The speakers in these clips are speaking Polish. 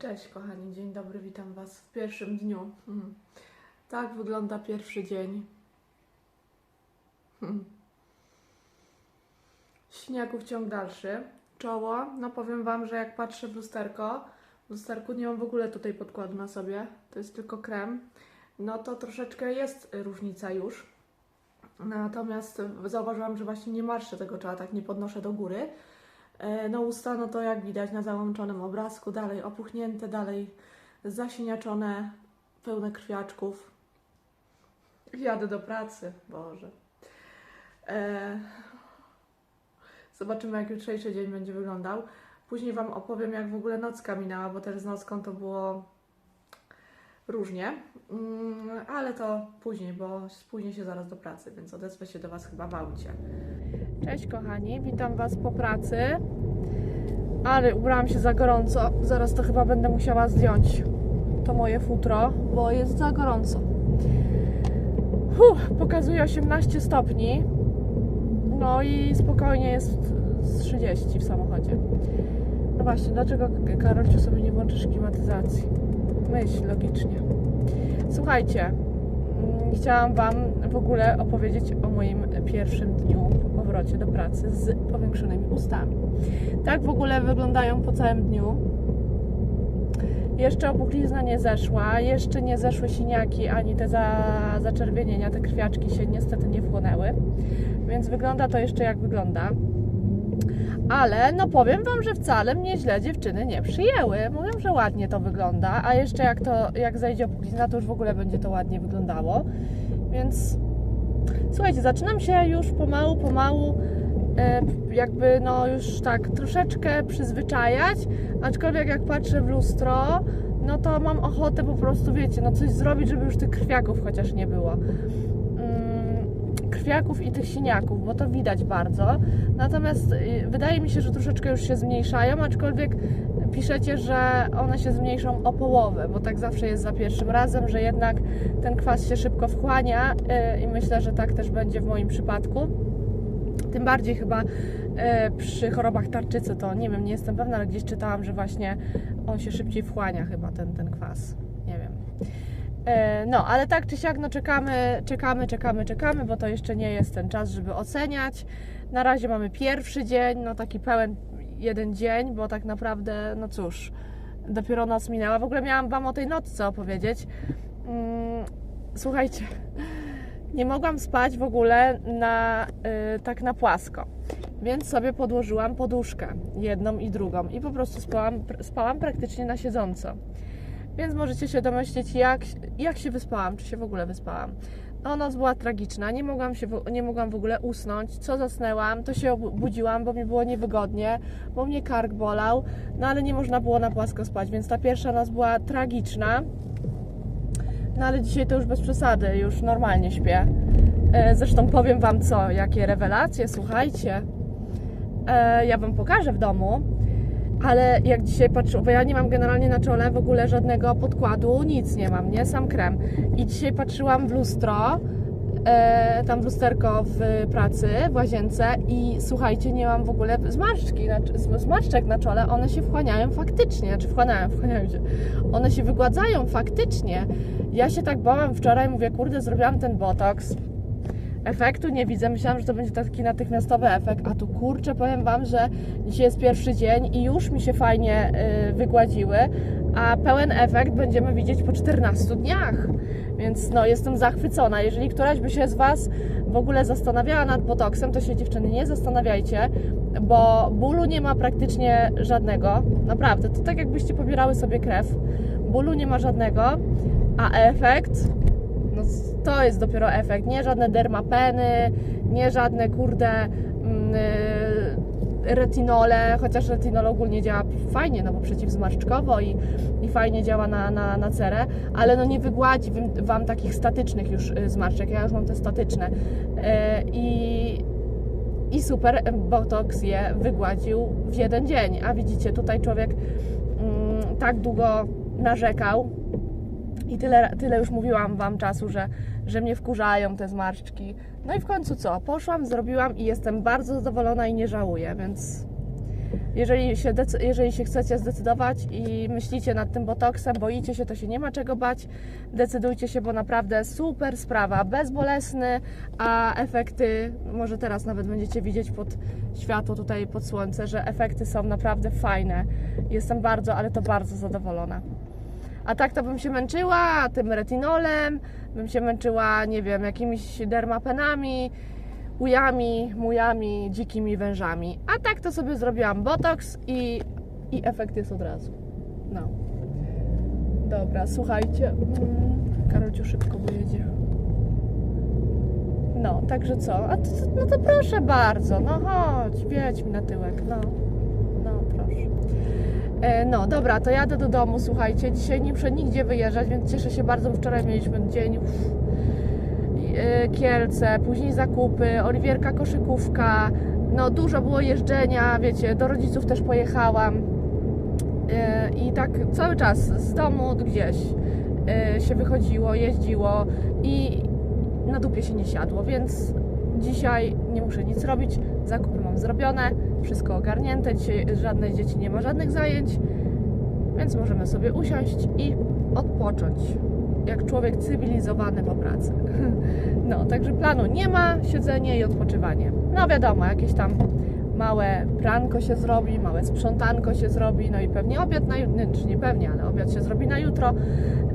Cześć kochani, dzień dobry, witam Was w pierwszym dniu. Mhm. Tak wygląda pierwszy dzień. Mhm. Śniegów ciąg dalszy. Czoło, no powiem Wam, że jak patrzę w lusterko, w lusterku nie mam w ogóle tutaj podkładu na sobie, to jest tylko krem, no to troszeczkę jest różnica już. Natomiast zauważyłam, że właśnie nie marszczę tego czoła, tak nie podnoszę do góry. E, No usta, no to jak widać na załączonym obrazku, dalej opuchnięte, dalej zasiniaczone, pełne krwiaczków. Jadę do pracy, Boże. E, Zobaczymy, jak jutrzejszy dzień będzie wyglądał. Później Wam opowiem, jak w ogóle nocka minęła, bo też z nocką to było różnie. Mm, Ale to później, bo spóźnię się zaraz do pracy, więc odezwę się do Was chyba w aucie. Cześć kochani, witam Was po pracy. Ale ubrałam się za gorąco. Zaraz to chyba będę musiała zdjąć to moje futro, bo jest za gorąco. Huh, pokazuje 18 stopni. No i spokojnie jest z 30 w samochodzie. No właśnie, dlaczego Karolciu sobie nie włączysz klimatyzacji? Myśl logicznie. Słuchajcie, mm, chciałam Wam w ogóle opowiedzieć o moim pierwszym dniu powrocie do pracy z powiększonymi ustami. Tak w ogóle wyglądają po całym dniu. Jeszcze opuchlizna nie zeszła, jeszcze nie zeszły siniaki, ani te za, zaczerwienienia, te krwiaczki się niestety nie wchłonęły, więc wygląda to jeszcze jak wygląda. Ale no powiem Wam, że wcale mnie źle dziewczyny nie przyjęły. Mówią, że ładnie to wygląda, a jeszcze jak to, jak zejdzie opuchlizna, to już w ogóle będzie to ładnie wyglądało. Więc słuchajcie, zaczynam się już pomału, pomału e, jakby no już tak troszeczkę przyzwyczajać, aczkolwiek jak patrzę w lustro, no to mam ochotę po prostu, wiecie, no coś zrobić, żeby już tych krwiaków chociaż nie było. Krwiaków i tych siniaków, bo to widać bardzo. Natomiast y, wydaje mi się, że troszeczkę już się zmniejszają, aczkolwiek piszecie, że one się zmniejszą o połowę, bo tak zawsze jest za pierwszym razem, że jednak ten kwas się szybko wchłania y, i myślę, że tak też będzie w moim przypadku. Tym bardziej chyba e, przy chorobach tarczycy to nie wiem, nie jestem pewna, ale gdzieś czytałam, że właśnie on się szybciej wchłania chyba ten, ten kwas. E, no, ale tak czy siak, no czekamy, czekamy, czekamy, czekamy, bo to jeszcze nie jest ten czas, żeby oceniać. Na razie mamy pierwszy dzień, no taki pełen jeden dzień, bo tak naprawdę, no cóż, dopiero noc minęła. W ogóle miałam Wam o tej nocce opowiedzieć. Mm, słuchajcie, nie mogłam spać w ogóle na, y, tak na płasko. Więc sobie podłożyłam poduszkę, jedną i drugą, i po prostu spałam, spałam praktycznie na siedząco. Więc możecie się domyślić, jak, jak się wyspałam, czy się w ogóle wyspałam. No, noc była tragiczna, nie mogłam, się, nie mogłam w ogóle usnąć. Co zasnęłam, to się obudziłam, bo mi było niewygodnie, bo mnie kark bolał, no ale nie można było na płasko spać, więc ta pierwsza noc była tragiczna. No ale dzisiaj to już bez przesady, już normalnie śpię. E, Zresztą powiem Wam co, jakie rewelacje, słuchajcie. E, Ja Wam pokażę w domu, ale jak dzisiaj patrzę, bo ja nie mam generalnie na czole w ogóle żadnego podkładu, nic nie mam, nie? Sam krem. I dzisiaj patrzyłam w lustro, e, tam w lusterko w pracy, w łazience i słuchajcie, nie mam w ogóle zmarszczki, na, zmarszczek na czole, one się wchłaniają faktycznie, znaczy wchłaniają, wchłaniają się, one się wygładzają faktycznie. Ja się tak bałam wczoraj, mówię, kurde, zrobiłam ten botoks, efektu nie widzę, myślałam, że to będzie taki natychmiastowy efekt, a tu kurczę, powiem Wam, że dzisiaj jest pierwszy dzień i już mi się fajnie y, wygładziły, a pełen efekt będziemy widzieć po 14 dniach. Więc no, jestem zachwycona. Jeżeli któraś by się z Was w ogóle zastanawiała nad botoksem, to się dziewczyny nie zastanawiajcie, bo bólu nie ma praktycznie żadnego. Naprawdę, to tak jakbyście pobierały sobie krew. Bólu nie ma żadnego, a efekt no to jest dopiero efekt. Nie żadne dermapeny, nie żadne kurde mm, y, retinole, chociaż retinol ogólnie działa fajnie, no bo przeciwzmarszczkowo i, i fajnie działa na, na, na cerę, ale no nie wygładzi wam, takich statycznych już y, zmarszczek. Ja już mam te statyczne. Y, I i super Botox je wygładził w jeden dzień. A widzicie, tutaj człowiek mm, tak długo narzekał i tyle, tyle już mówiłam Wam czasu, że, że mnie wkurzają te zmarszczki. No i w końcu co? Poszłam, zrobiłam i jestem bardzo zadowolona i nie żałuję, więc Jeżeli się, jeżeli się chcecie zdecydować i myślicie nad tym botoksem, boicie się, to się nie ma czego bać. Decydujcie się, bo naprawdę super sprawa, bezbolesny, a efekty, może teraz nawet będziecie widzieć pod światło tutaj, pod słońce, że efekty są naprawdę fajne. Jestem bardzo, ale to bardzo zadowolona. A tak to bym się męczyła tym retinolem, bym się męczyła, nie wiem, jakimiś dermapenami, ujami, mujami, dzikimi wężami. A tak to sobie zrobiłam botoks i, i efekt jest od razu. No. Dobra, słuchajcie. Mm, Karolciu szybko pojedzie. No, także co? A to, no to proszę bardzo, no chodź, wiedź mi na tyłek, no. No dobra, to jadę do domu, słuchajcie. Dzisiaj nie muszę nigdzie wyjeżdżać, więc cieszę się bardzo. Wczoraj mieliśmy dzień e, Kielce, później zakupy, Oliwierka koszykówka. No dużo było jeżdżenia, wiecie, do rodziców też pojechałam. E, I tak cały czas z domu gdzieś e, się wychodziło, jeździło i na dupie się nie siadło, więc dzisiaj nie muszę nic robić. Zakupy mam zrobione, wszystko ogarnięte. Dzisiaj żadne dzieci nie ma żadnych zajęć, więc możemy sobie usiąść i odpocząć. Jak człowiek cywilizowany po pracy. No, także planu nie ma, siedzenie i odpoczywanie. No wiadomo, jakieś tam małe pranko się zrobi, małe sprzątanko się zrobi, no i pewnie obiad na jutro, czy nie pewnie, ale obiad się zrobi na jutro.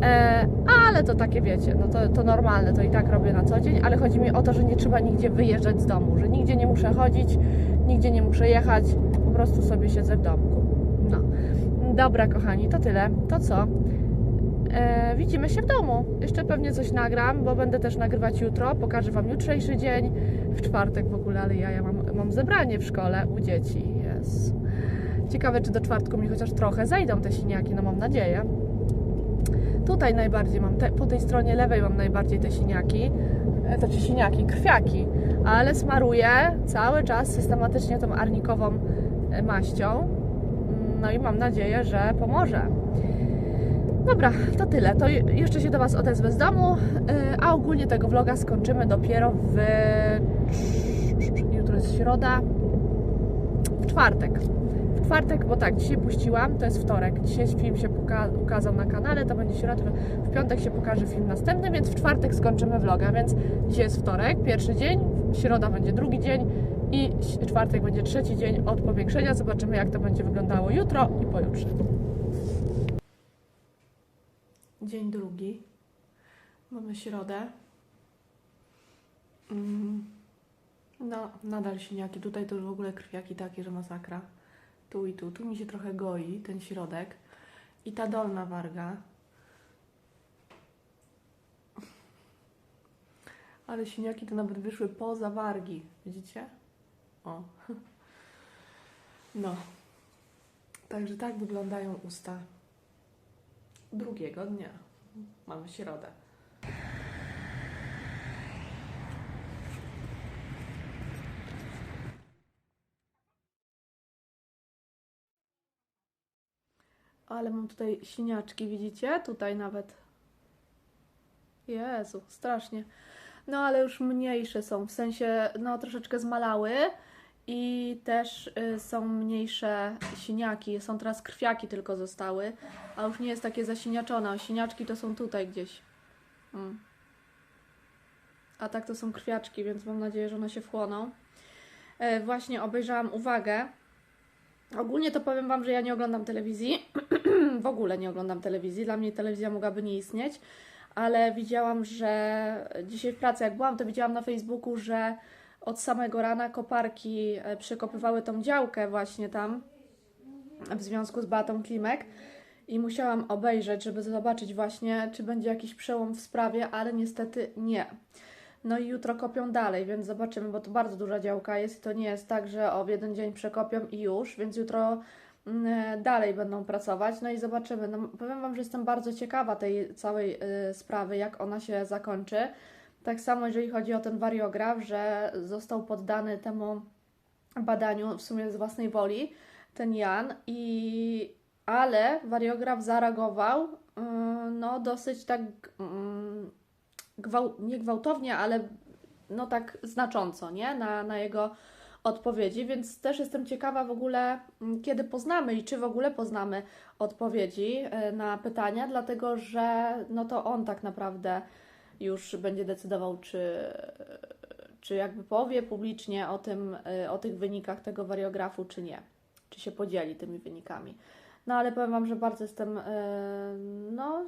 E, ale to takie wiecie, no to, to normalne, to i tak robię na co dzień, ale chodzi mi o to, że nie trzeba nigdzie wyjeżdżać z domu, że nigdzie nie muszę chodzić, nigdzie nie muszę jechać, po prostu sobie siedzę w domku. No. Dobra, kochani, to tyle. To co? E, widzimy się w domu. Jeszcze pewnie coś nagram, bo będę też nagrywać jutro. Pokażę Wam jutrzejszy dzień. W czwartek w ogóle, ale ja, ja mam, mam zebranie w szkole u dzieci. Jezu. Ciekawe, czy do czwartku mi chociaż trochę zejdą te siniaki, no mam nadzieję. Tutaj najbardziej mam, te, po tej stronie lewej mam najbardziej te siniaki, e, to czy siniaki, krwiaki, ale smaruję cały czas systematycznie tą arnikową e, maścią. No i mam nadzieję, że pomoże. Dobra, to tyle. To je- jeszcze się do Was odezwę z domu, e, a ogólnie tego vloga skończymy dopiero w... Jutro jest środa. W czwartek. Czwartek, bo tak, dzisiaj puściłam, to jest wtorek. Dzisiaj film się ukazał na kanale, to będzie środa. W piątek się pokaże film następny, więc w czwartek skończymy vloga. Więc dzisiaj jest wtorek, pierwszy dzień, środa będzie drugi dzień i czwartek będzie trzeci dzień od powiększenia. Zobaczymy, jak to będzie wyglądało jutro i pojutrze. Dzień drugi. Mamy środę. Mm. No, nadal siniaki. Tutaj to już w ogóle krwiaki takie, że masakra. Tu i tu. Tu mi się trochę goi ten środek. I ta dolna warga. Ale siniaki to nawet wyszły poza wargi. Widzicie? O. No. Także tak wyglądają usta drugiego dnia. Mamy środę. Ale mam tutaj siniaczki, widzicie? Tutaj nawet. Jezu, strasznie. No ale już mniejsze są, w sensie, no troszeczkę zmalały i też y, są mniejsze siniaki. Są teraz krwiaki tylko zostały, a już nie jest takie zasiniaczone. Siniaczki to są tutaj gdzieś. Mm. A tak to są krwiaczki, więc mam nadzieję, że one się wchłoną. E, właśnie obejrzałam uwagę. Ogólnie to powiem Wam, że ja nie oglądam telewizji. w ogóle nie oglądam telewizji. Dla mnie telewizja mogłaby nie istnieć. Ale widziałam, że dzisiaj w pracy, jak byłam, to widziałam na Facebooku, że od samego rana koparki e, przekopywały tą działkę właśnie tam w związku z Batą Klimek i musiałam obejrzeć, żeby zobaczyć właśnie, czy będzie jakiś przełom w sprawie, ale niestety nie. No i jutro kopią dalej, więc zobaczymy, bo to bardzo duża działka jest i to nie jest tak, że o w jeden dzień przekopią i już, więc jutro mm, dalej będą pracować, no i zobaczymy. No, powiem Wam, że jestem bardzo ciekawa tej całej y, sprawy, jak ona się zakończy. Tak samo jeżeli chodzi o ten wariograf, że został poddany temu badaniu w sumie z własnej woli, ten Jan, i ale wariograf zareagował yy, no dosyć tak nie gwałtownie, ale no tak znacząco, nie? Na, na jego odpowiedzi, więc też jestem ciekawa w ogóle, mm, kiedy poznamy i czy w ogóle poznamy odpowiedzi e, na pytania, dlatego że no to on tak naprawdę już będzie decydował, czy, czy jakby powie publicznie o tym, e, o tych wynikach tego wariografu, czy nie, czy się podzieli tymi wynikami. No ale powiem Wam, że bardzo jestem e, no,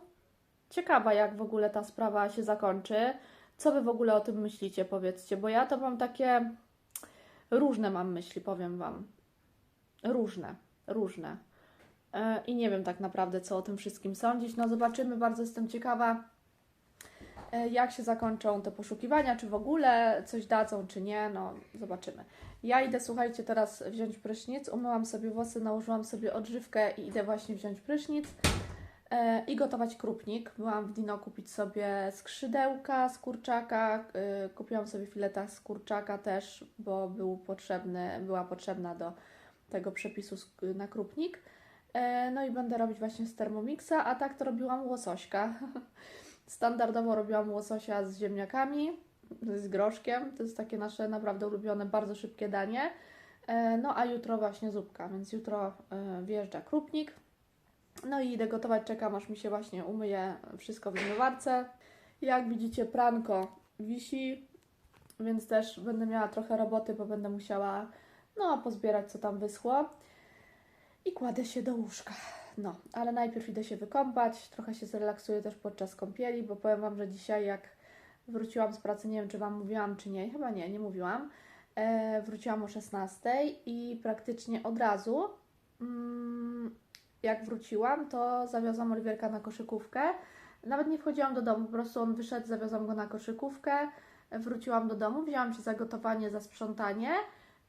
ciekawa, jak w ogóle ta sprawa się zakończy. Co Wy w ogóle o tym myślicie, powiedzcie, bo ja to mam takie różne mam myśli, powiem Wam. Różne, różne. E, I nie wiem tak naprawdę, co o tym wszystkim sądzić. No zobaczymy, bardzo jestem ciekawa, e, jak się zakończą te poszukiwania, czy w ogóle coś dadzą, czy nie, no zobaczymy. Ja idę, słuchajcie, teraz wziąć prysznic, umyłam sobie włosy, nałożyłam sobie odżywkę i idę właśnie wziąć prysznic i gotować krupnik. Byłam w Dino kupić sobie skrzydełka z kurczaka, e, kupiłam sobie fileta z kurczaka też, bo był potrzebny, była potrzebna do tego przepisu na krupnik. E, No i będę robić właśnie z Thermomixa, a tak to robiłam łosośka. Standardowo robiłam łososia z ziemniakami, z groszkiem. To jest takie nasze naprawdę ulubione, bardzo szybkie danie. E, No a jutro właśnie zupka, więc jutro e, wjeżdża krupnik. No i idę gotować, czekam aż mi się właśnie umyje wszystko w zmywarce. Jak widzicie, pranko wisi, więc też będę miała trochę roboty, bo będę musiała no pozbierać co tam wyschło. I kładę się do łóżka. No, ale najpierw idę się wykąpać, trochę się zrelaksuję też podczas kąpieli, bo powiem Wam, że dzisiaj jak wróciłam z pracy, nie wiem czy Wam mówiłam czy nie, chyba nie, nie mówiłam. E, wróciłam o 16 i praktycznie od razu mm, jak wróciłam, to zawiozłam Oliwierka na koszykówkę. Nawet nie wchodziłam do domu, po prostu on wyszedł, zawiozłam go na koszykówkę. Wróciłam do domu, wzięłam się za gotowanie, za sprzątanie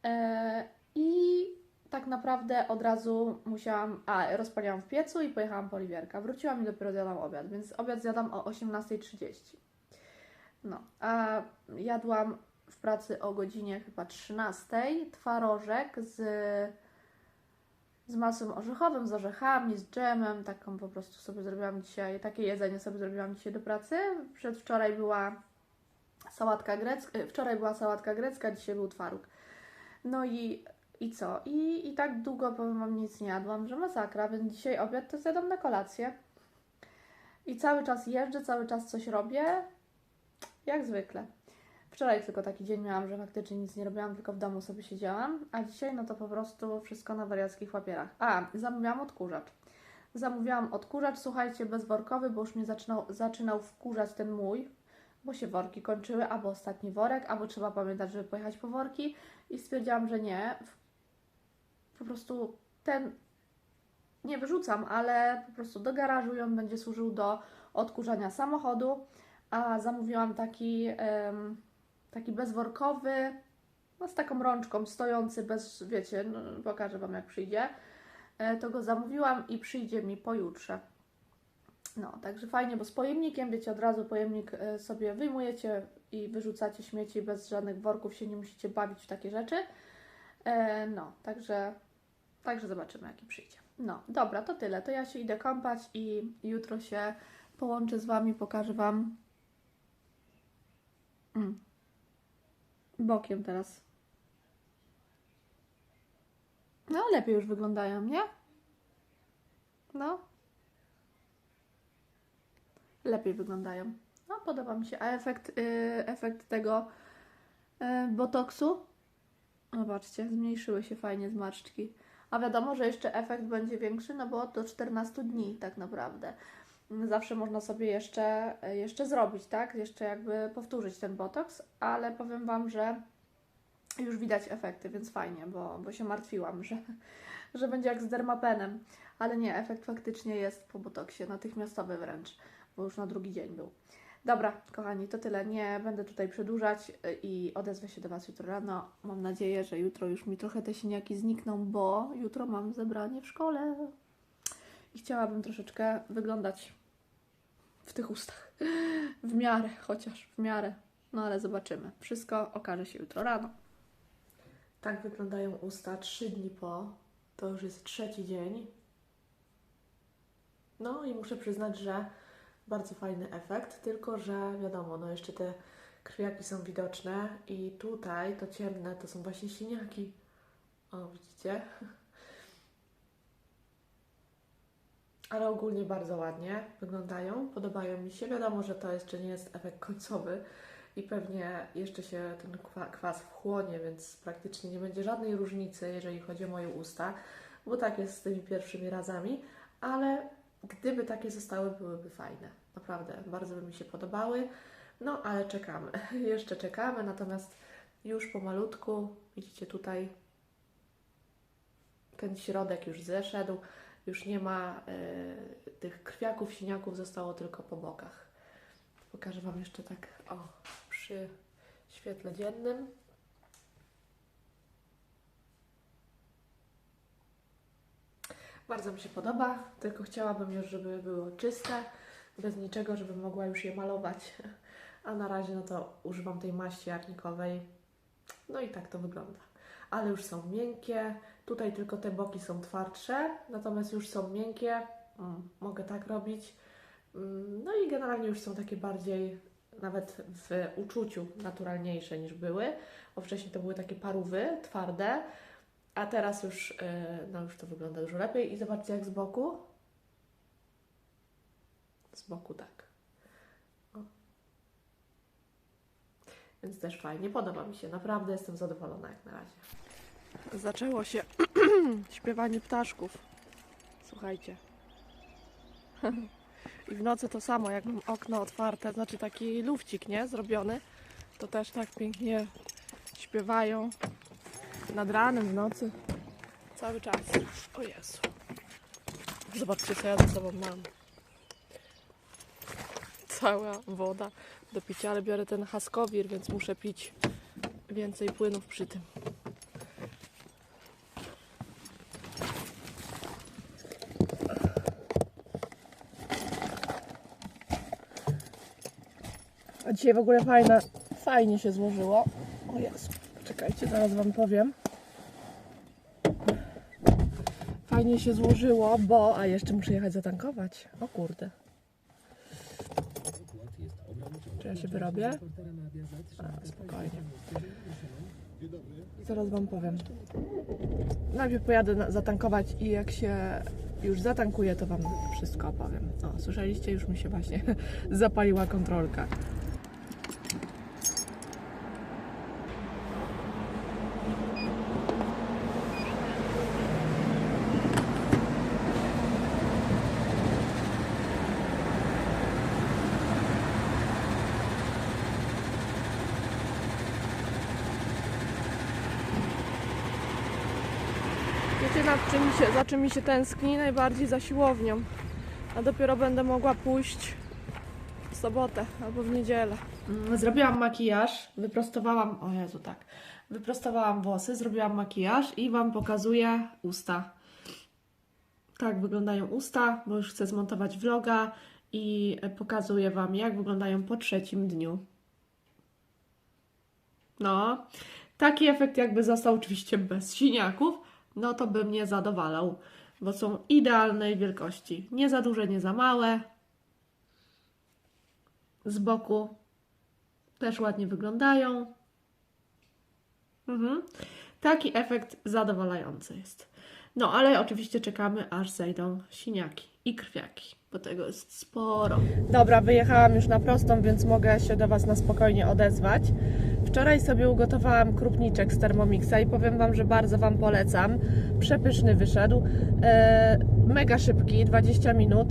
e, i tak naprawdę od razu musiałam. A, rozpaliłam w piecu i pojechałam po Oliwierka. Wróciłam i dopiero zjadłam obiad, więc obiad zjadam o 18.30. No, a jadłam w pracy o godzinie chyba 13.00 twarożek z z masłem orzechowym, z orzechami, z dżemem, taką po prostu sobie zrobiłam dzisiaj, takie jedzenie sobie zrobiłam dzisiaj do pracy. Przedwczoraj była sałatka grecka, wczoraj była sałatka grecka, dzisiaj był twaróg. No i, i co? I, I tak długo, powiem Wam, nic nie jadłam, że masakra, więc dzisiaj obiad to zjadam na kolację. I cały czas jeżdżę, cały czas coś robię, jak zwykle. Wczoraj tylko taki dzień miałam, że faktycznie nic nie robiłam, tylko w domu sobie siedziałam, a dzisiaj no to po prostu wszystko na wariackich papierach. A, zamówiłam odkurzacz. Zamówiłam odkurzacz, słuchajcie, bezworkowy, bo już mnie zaczynał, zaczynał wkurzać ten mój, bo się worki kończyły, albo ostatni worek, albo trzeba pamiętać, żeby pojechać po worki i stwierdziłam, że nie. Po prostu ten nie wyrzucam, ale po prostu do garażu i on będzie służył do odkurzania samochodu, a zamówiłam taki... taki bezworkowy, no z taką rączką, stojący bez, wiecie, no, pokażę Wam jak przyjdzie. E, To go zamówiłam i przyjdzie mi pojutrze. No, także fajnie, bo z pojemnikiem, wiecie, od razu pojemnik e, sobie wyjmujecie i wyrzucacie śmieci bez żadnych worków, się nie musicie bawić w takie rzeczy. E, No, także, także zobaczymy jaki przyjdzie. No, dobra, to tyle. To ja się idę kąpać i jutro się połączę z Wami, pokażę Wam. Mm bokiem teraz. No, lepiej już wyglądają, nie? No. Lepiej wyglądają. No, podoba mi się. A efekt, yy, efekt tego yy, botoksu? Zobaczcie, zmniejszyły się fajnie zmarszczki. A wiadomo, że jeszcze efekt będzie większy, no bo do 14 dni tak naprawdę. Zawsze można sobie jeszcze, jeszcze zrobić, tak? Jeszcze jakby powtórzyć ten botoks, ale powiem Wam, że już widać efekty, więc fajnie, bo, bo się martwiłam, że, że będzie jak z dermapenem. Ale nie, efekt faktycznie jest po botoksie, natychmiastowy wręcz, bo już na drugi dzień był. Dobra, kochani, to tyle. Nie będę tutaj przedłużać i odezwę się do Was jutro rano. Mam nadzieję, że jutro już mi trochę te siniaki znikną, bo jutro mam zebranie w szkole i chciałabym troszeczkę wyglądać w tych ustach. W miarę, chociaż w miarę. No ale zobaczymy. Wszystko okaże się jutro rano. Tak wyglądają usta trzy dni po. To już jest trzeci dzień. No i muszę przyznać, że bardzo fajny efekt, tylko że wiadomo, no jeszcze te krwiaki są widoczne i tutaj to ciemne to są właśnie siniaki. O, widzicie? Ale ogólnie bardzo ładnie wyglądają, podobają mi się. Wiadomo, że to jeszcze nie jest efekt końcowy i pewnie jeszcze się ten kwa- kwas wchłonie, więc praktycznie nie będzie żadnej różnicy, jeżeli chodzi o moje usta, bo tak jest z tymi pierwszymi razami, ale gdyby takie zostały, byłyby fajne. Naprawdę, bardzo by mi się podobały. No, ale czekamy. Jeszcze czekamy, natomiast już pomalutku, widzicie tutaj, ten środek już zeszedł, już nie ma y, tych krwiaków, siniaków, zostało tylko po bokach. Pokażę Wam jeszcze tak, o, przy świetle dziennym. Bardzo mi się podoba, tylko chciałabym już, żeby było czyste, bez niczego, żebym mogła już je malować. A na razie no to używam tej maści jarnikowej. No i tak to wygląda. Ale już są miękkie. Tutaj tylko te boki są twardsze, natomiast już są miękkie. Mm, mogę tak robić. Mm, No i generalnie już są takie bardziej nawet w uczuciu naturalniejsze niż były. Bo wcześniej to były takie parówy, twarde, a teraz już, yy, no już to wygląda dużo lepiej. I zobaczcie jak z boku. Z boku tak. O. Więc też fajnie, podoba mi się. Naprawdę jestem zadowolona jak na razie. Zaczęło się śpiewanie ptaszków. Słuchajcie. I w nocy to samo, jak mam okno otwarte, znaczy taki lufcik, nie? Zrobiony, to też tak pięknie śpiewają nad ranem, w nocy. Cały czas. O Jezu. Zobaczcie, co ja ze sobą mam. Cała woda do picia, ale biorę ten haskowir, więc muszę pić więcej płynów przy tym. A dzisiaj w ogóle fajne, fajnie się złożyło. O Jezu, czekajcie, zaraz Wam powiem. Fajnie się złożyło, bo... A jeszcze muszę jechać zatankować. O kurde. Czy ja się wyrobię? A, spokojnie. Zaraz Wam powiem. Najpierw pojadę na, zatankować i jak się już zatankuję, to Wam wszystko opowiem. O, słyszeliście? Już mi się właśnie zapaliła kontrolka. Wiecie, nad czym się, za czym mi się tęskni? Najbardziej za siłownią. A dopiero będę mogła pójść w sobotę albo w niedzielę. Zrobiłam makijaż, wyprostowałam, o Jezu, tak. Wyprostowałam włosy, zrobiłam makijaż i Wam pokazuję usta. Tak wyglądają usta, bo już chcę zmontować vloga i pokazuję Wam, jak wyglądają po trzecim dniu. No, taki efekt jakby został oczywiście bez siniaków, no to by mnie zadowalał, bo są idealnej wielkości. Nie za duże, nie za małe. Z boku też ładnie wyglądają. Mhm. Taki efekt zadowalający jest. No, ale oczywiście czekamy, aż zejdą siniaki i krwiaki, bo tego jest sporo. Dobra, wyjechałam już na prostą, więc mogę się do Was na spokojnie odezwać. Wczoraj sobie ugotowałam krupniczek z Thermomixa i powiem Wam, że bardzo Wam polecam. Przepyszny wyszedł. E, mega szybki, 20 minut.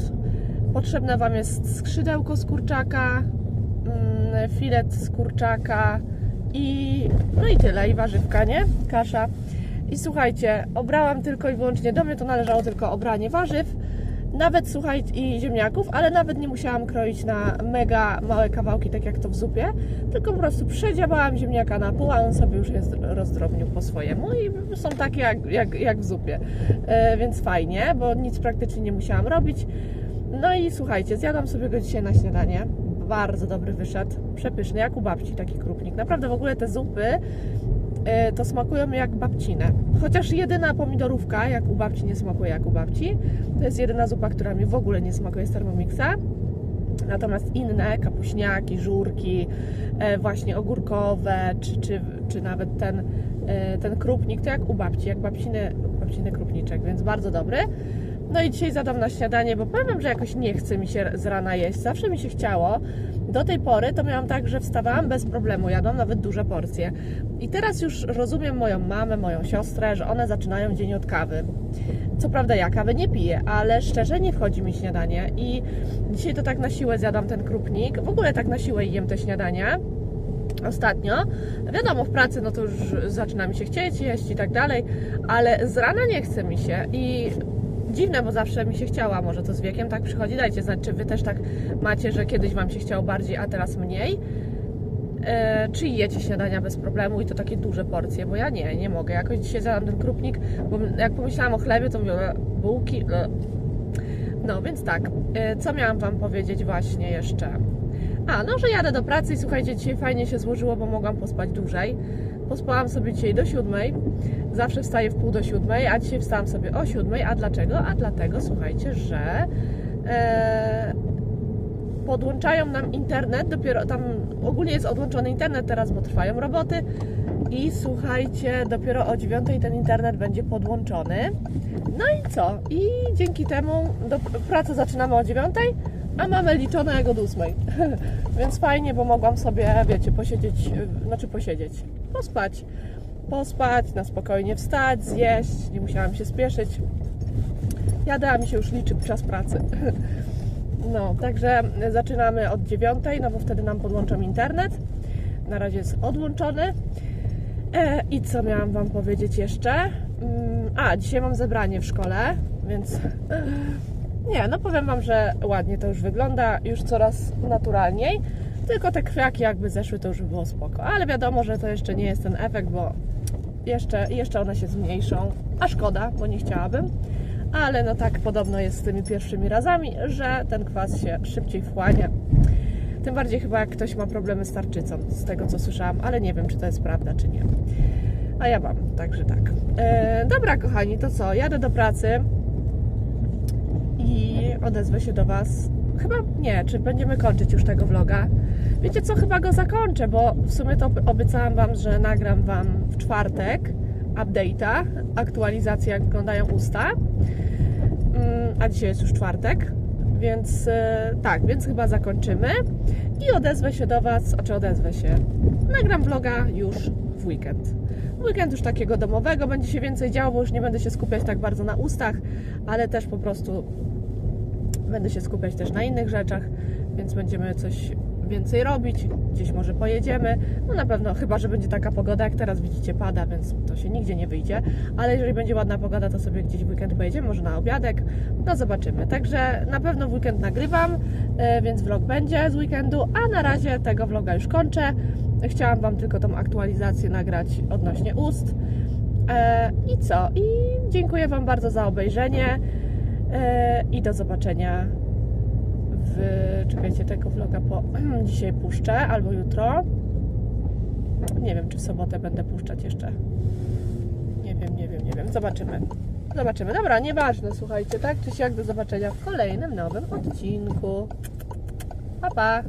Potrzebne Wam jest skrzydełko z kurczaka, mm, filet z kurczaka i no i tyle, i warzywka, nie? Kasza. I słuchajcie, obrałam tylko i wyłącznie, do mnie to należało tylko obranie warzyw, nawet słuchaj i ziemniaków, ale nawet nie musiałam kroić na mega małe kawałki, tak jak to w zupie, tylko po prostu przedziałałam ziemniaka na pół, a on sobie już jest rozdrobnił po swojemu i są takie jak, jak, jak w zupie, e, więc fajnie, bo nic praktycznie nie musiałam robić. No i słuchajcie, zjadłam sobie go dzisiaj na śniadanie. Bardzo dobry wyszedł, przepyszny, jak u babci taki krupnik. Naprawdę w ogóle te zupy to smakują jak babcine. Chociaż jedyna pomidorówka, jak u babci nie smakuje jak u babci, to jest jedyna zupa, która mi w ogóle nie smakuje z Thermomixa. Natomiast inne, kapuśniaki, żurki, e, właśnie ogórkowe, czy, czy, czy nawet ten, e, ten krupnik, to jak u babci, jak babciny, babciny krupniczek, więc bardzo dobry. No i dzisiaj zadam na śniadanie, bo powiem że jakoś nie chce mi się z rana jeść. Zawsze mi się chciało. Do tej pory to miałam tak, że wstawałam bez problemu, jadłam nawet duże porcje. I teraz już rozumiem moją mamę, moją siostrę, że one zaczynają dzień od kawy. Co prawda ja kawy nie piję, ale szczerze nie wchodzi mi śniadanie i dzisiaj to tak na siłę zjadam ten krupnik. W ogóle tak na siłę jem te śniadania ostatnio. Wiadomo, w pracy no to już zaczyna mi się chcieć jeść i tak dalej, ale z rana nie chce mi się i dziwne, bo zawsze mi się chciała, może to z wiekiem tak przychodzi. Dajcie znać, czy Wy też tak macie, że kiedyś Wam się chciało bardziej, a teraz mniej. E, czy jecie śniadania bez problemu i to takie duże porcje, bo ja nie, nie mogę. Jakoś dzisiaj zjadłam ten krupnik, bo jak pomyślałam o chlebie, to mówię, e, bułki, e. no więc tak, co miałam Wam powiedzieć właśnie jeszcze? A, no, że jadę do pracy i słuchajcie, dzisiaj fajnie się złożyło, bo mogłam pospać dłużej. Pospałam sobie dzisiaj do siódmej. Zawsze wstaję w pół do siódmej, a dzisiaj wstałam sobie o siódmej. A dlaczego? A dlatego, słuchajcie, że e, podłączają nam internet. Dopiero tam ogólnie jest odłączony internet teraz, bo trwają roboty. I słuchajcie, dopiero o dziewiątej ten internet będzie podłączony. No i co? I dzięki temu do, pracę zaczynamy o dziewiątej, a mamy liczone jak od ósmej. Więc fajnie, bo mogłam sobie, wiecie, posiedzieć, znaczy posiedzieć, pospać. Pospać, na spokojnie wstać, zjeść, nie musiałam się spieszyć. Jadę, a mi się już liczy czas pracy. No, także zaczynamy od dziewiątej, no bo wtedy nam podłączą internet. Na razie jest odłączony. E, I co miałam Wam powiedzieć jeszcze? Mm, A, dzisiaj mam zebranie w szkole, więc nie, no powiem Wam, że ładnie to już wygląda, już coraz naturalniej. Tylko te krwiaki jakby zeszły, to już by było spoko. Ale wiadomo, że to jeszcze nie jest ten efekt, bo jeszcze, jeszcze one się zmniejszą. A szkoda, bo nie chciałabym. Ale no tak podobno jest z tymi pierwszymi razami, że ten kwas się szybciej wchłania. Tym bardziej chyba jak ktoś ma problemy z tarczycą, z tego co słyszałam, ale nie wiem, czy to jest prawda, czy nie. A ja mam, także tak. E, dobra, kochani, to co? Jadę do pracy odezwę się do Was. Chyba nie, czy będziemy kończyć już tego vloga. Wiecie co, chyba go zakończę, bo w sumie to obiecałam Wam, że nagram Wam w czwartek update'a, aktualizację jak wyglądają usta. Mm, A dzisiaj jest już czwartek, więc e, tak, więc chyba zakończymy i odezwę się do Was, a czy odezwę się? Nagram vloga już w weekend. Weekend już takiego domowego będzie się więcej działo, bo już nie będę się skupiać tak bardzo na ustach, ale też po prostu będę się skupiać też na innych rzeczach, więc będziemy coś więcej robić, gdzieś może pojedziemy. No na pewno, chyba że będzie taka pogoda, jak teraz widzicie, pada, więc to się nigdzie nie wyjdzie. Ale jeżeli będzie ładna pogoda, to sobie gdzieś w weekend pojedziemy, może na obiadek. No zobaczymy. Także na pewno w weekend nagrywam, e, więc vlog będzie z weekendu, a na razie tego vloga już kończę. Chciałam Wam tylko tą aktualizację nagrać odnośnie ust. E, I co? I dziękuję Wam bardzo za obejrzenie i do zobaczenia w, czekajcie, tego vloga po dzisiaj puszczę, albo jutro. Nie wiem, czy w sobotę będę puszczać jeszcze. Nie wiem, nie wiem, nie wiem. Zobaczymy. Zobaczymy. Dobra, nieważne, słuchajcie, tak czy siak do zobaczenia w kolejnym nowym odcinku. Pa, pa!